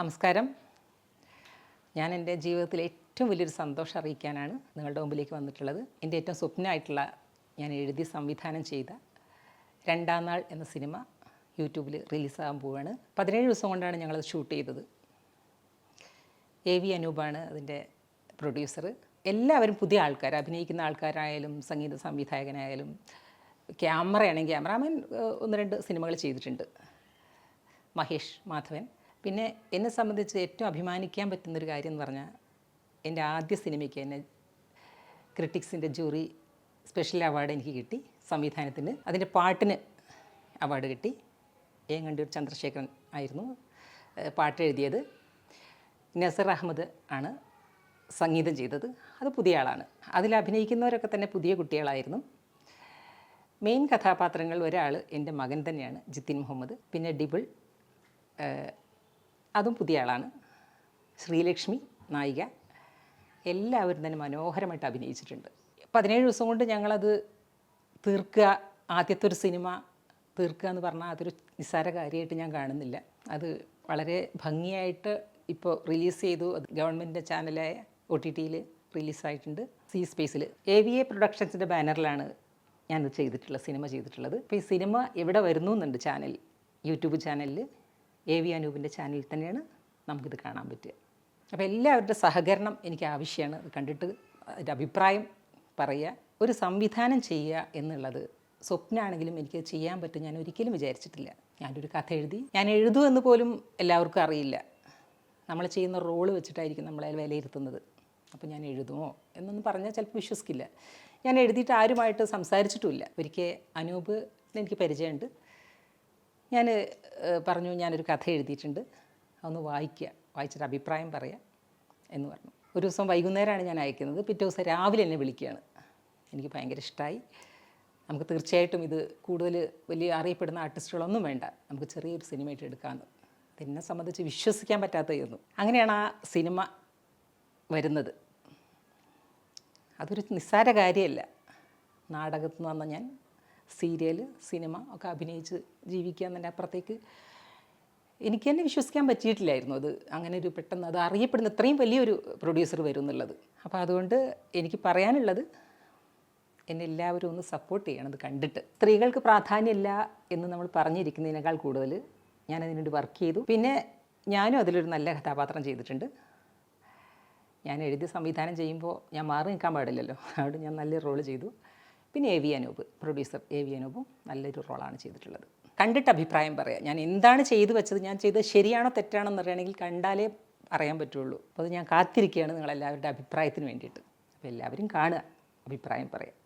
നമസ്കാരം. ഞാൻ എന്റെ ജീവിതത്തിൽ ഏറ്റവും വലിയൊരു സന്തോഷം അറിയിക്കാനാണ് നിങ്ങളുടെ മുമ്പിലേക്ക് വന്നിട്ടുള്ളത്. എന്റെ ഏറ്റവും സ്വപ്നമായിട്ടുള്ള ഞാൻ എഴുതി സംവിധാനം ചെയ്ത രണ്ടാം നാൾ എന്ന സിനിമ യൂട്യൂബിൽ റിലീസാകാൻ പോവുകയാണ് പതിനേഴ് ദിവസം കൊണ്ടാണ് ഞങ്ങളത് ഷൂട്ട് ചെയ്തത്. എ വി അനൂപാണ് അതിന്റെ പ്രൊഡ്യൂസർ. എല്ലാവരും പുതിയ ആൾക്കാർ അഭിനയിക്കുന്ന ആൾക്കാരായാലും സംഗീത സംവിധായകനായാലും ക്യാമറയാണെങ്കിൽ ക്യാമറാമാൻ ഒന്ന് രണ്ട് സിനിമകൾ ചെയ്തിട്ടുണ്ട്. മഹേഷ് മാധവൻ. പിന്നെ എന്നെ സംബന്ധിച്ച് ഏറ്റവും അഭിമാനിക്കാൻ പറ്റുന്നൊരു കാര്യം എന്ന് പറഞ്ഞാൽ എന്റെ ആദ്യ സിനിമയ്ക്ക് എന്നെ ക്രിട്ടിക്സിന്റെ ജൂറി സ്പെഷ്യൽ അവാർഡ് എനിക്ക് കിട്ടി സംവിധാനത്തിന്. അതിന്റെ പാട്ടിന് അവാർഡ് കിട്ടി. ഏങ്ങണ്ടൂർ ചന്ദ്രശേഖരൻ ആയിരുന്നു പാട്ട് എഴുതിയത്. നസർ അഹമ്മദ് ആണ് സംഗീതം ചെയ്തത്. അത് പുതിയ ആളാണ്. അതിൽ അഭിനയിക്കുന്നവരൊക്കെ തന്നെ പുതിയ കുട്ടികളായിരുന്നു. മെയിൻ കഥാപാത്രങ്ങൾ ഒരാൾ എന്റെ മകൻ തന്നെയാണ് ജിത്തിൻ മുഹമ്മദ്. പിന്നെ ഡിബിൾ അതും പുതിയ ആളാണ്. ശ്രീലക്ഷ്മി നായിക. എല്ലാവരും തന്നെ മനോഹരമായിട്ട് അഭിനയിച്ചിട്ടുണ്ട്. പതിനേഴ് ദിവസം കൊണ്ട് ഞങ്ങളത് തീർക്കുക ആദ്യത്തെ ഒരു സിനിമ തീർക്കുക എന്ന് പറഞ്ഞാൽ അതൊരു നിസ്സാര കാര്യമായിട്ട് ഞാൻ കാണുന്നില്ല. അത് വളരെ ഭംഗിയായിട്ട് ഇപ്പോൾ റിലീസ് ചെയ്തു. അത് ഗവൺമെന്റിന്റെ ചാനലായ ഒ ടി ടിയിൽ റിലീസായിട്ടുണ്ട്. സി സ്പേസിൽ എ വി എ പ്രൊഡക്ഷൻസിന്റെ ബാനറിലാണ് ഞാനത് ചെയ്തിട്ടുള്ളത് സിനിമ ചെയ്തിട്ടുള്ളത്. അപ്പോൾ ഈ സിനിമ എവിടെ വരുന്നു എന്നുണ്ട് ചാനൽ യൂട്യൂബ് ചാനലിൽ. എ വി അനൂപിന്റെ ചാനലിൽ തന്നെയാണ് നമുക്കിത് കാണാൻ പറ്റുക. അപ്പോൾ എല്ലാവരുടെ സഹകരണം എനിക്ക് ആവശ്യമാണ്. കണ്ടിട്ട് അതിന്റെ അഭിപ്രായം പറയുക ഒരു സംവിധാനം ചെയ്യുക എന്നുള്ളത് സ്വപ്നമാണെങ്കിലും എനിക്ക് ചെയ്യാൻ പറ്റും ഞാൻ ഒരിക്കലും വിചാരിച്ചിട്ടില്ല. ഞാനൊരു കഥ എഴുതി ഞാൻ എഴുതുമെന്ന് പോലും എല്ലാവർക്കും അറിയില്ല. നമ്മൾ ചെയ്യുന്ന റോൾ വെച്ചിട്ടായിരിക്കും നമ്മളെ വിലയിരുത്തുന്നത്. അപ്പോൾ ഞാൻ എഴുതുമോ എന്നൊന്നും പറഞ്ഞാൽ ചിലപ്പോൾ വിശ്വസിക്കില്ല. ഞാൻ എഴുതിയിട്ട് ആരുമായിട്ട് സംസാരിച്ചിട്ടുമില്ല. ഒരിക്കൽ അനൂപ് എനിക്ക് പരിചയമുണ്ട്. ഞാൻ പറഞ്ഞു ഞാനൊരു കഥ എഴുതിയിട്ടുണ്ട്. അതൊന്ന് വായിക്കുക വായിച്ചിട്ട് അഭിപ്രായം പറയാം എന്ന് പറഞ്ഞു. ഒരു ദിവസം വൈകുന്നേരമാണ് ഞാൻ അയക്കുന്നത്. പിറ്റേ ദിവസം രാവിലെ എന്നെ വിളിക്കുകയാണ്. എനിക്ക് ഭയങ്കര ഇഷ്ടമായി നമുക്ക് തീർച്ചയായിട്ടും ഇത് കൂടുതൽ വലിയ അറിയപ്പെടുന്ന ആർട്ടിസ്റ്റുകളൊന്നും വേണ്ട. നമുക്ക് ചെറിയൊരു സിനിമയായിട്ട് എടുക്കാമെന്ന് എന്നെ സംബന്ധിച്ച് വിശ്വസിക്കാൻ പറ്റാത്തതായിരുന്നു. അങ്ങനെയാണ് ആ സിനിമ വരുന്നത്. അതൊരു നിസ്സാര കാര്യമല്ല. നാടകത്തിൽ നിന്ന് വന്ന ഞാൻ സീരിയൽ സിനിമ ഒക്കെ അഭിനയിച്ച് ജീവിക്കുക എന്നതിന്റെ അപ്പുറത്തേക്ക് എനിക്ക് തന്നെ വിശ്വസിക്കാൻ പറ്റിയിട്ടില്ലായിരുന്നു അത്. അങ്ങനെ ഒരു പെട്ടെന്ന് അത് അറിയപ്പെടുന്ന ഇത്രയും വലിയൊരു പ്രൊഡ്യൂസർ വരും എന്നുള്ളത്. അപ്പോൾ അതുകൊണ്ട് എനിക്ക് പറയാനുള്ളത് എന്നെ എല്ലാവരും ഒന്ന് സപ്പോർട്ട് ചെയ്യണം അത് കണ്ടിട്ട്. സ്ത്രീകൾക്ക് പ്രാധാന്യമില്ല എന്ന് നമ്മൾ പറഞ്ഞിരിക്കുന്നതിനേക്കാൾ കൂടുതൽ ഞാൻ അതിനുവേണ്ടി വർക്ക് ചെയ്തു. പിന്നെ ഞാനും അതിലൊരു നല്ല കഥാപാത്രം ചെയ്തിട്ടുണ്ട്. ഞാൻ എഴുതി സംവിധാനം ചെയ്യുമ്പോൾ ഞാൻ മാറി നിൽക്കാൻ പാടില്ലല്ലോ. അതുകൊണ്ട് ഞാൻ നല്ല റോൾ ചെയ്തു. പിന്നെ A V Anoop producer A V അനൂപും നല്ലൊരു റോളാണ് ചെയ്തിട്ടുള്ളത്. കണ്ടിട്ട് അഭിപ്രായം പറയാം. ഞാൻ എന്താണ് ചെയ്തു വെച്ചത്? ഞാൻ ചെയ്തത് ശരിയാണോ തെറ്റാണോ എന്ന് അറിയണമെങ്കിൽ കണ്ടാലേ അറിയാൻ പറ്റുള്ളൂ. അപ്പോൾ അത് ഞാൻ കാത്തിരിക്കുകയാണ് നിങ്ങളെല്ലാവരുടെ അഭിപ്രായത്തിന് വേണ്ടിയിട്ട്. അപ്പോൾ എല്ലാവരും കാണുക അഭിപ്രായം പറയാം.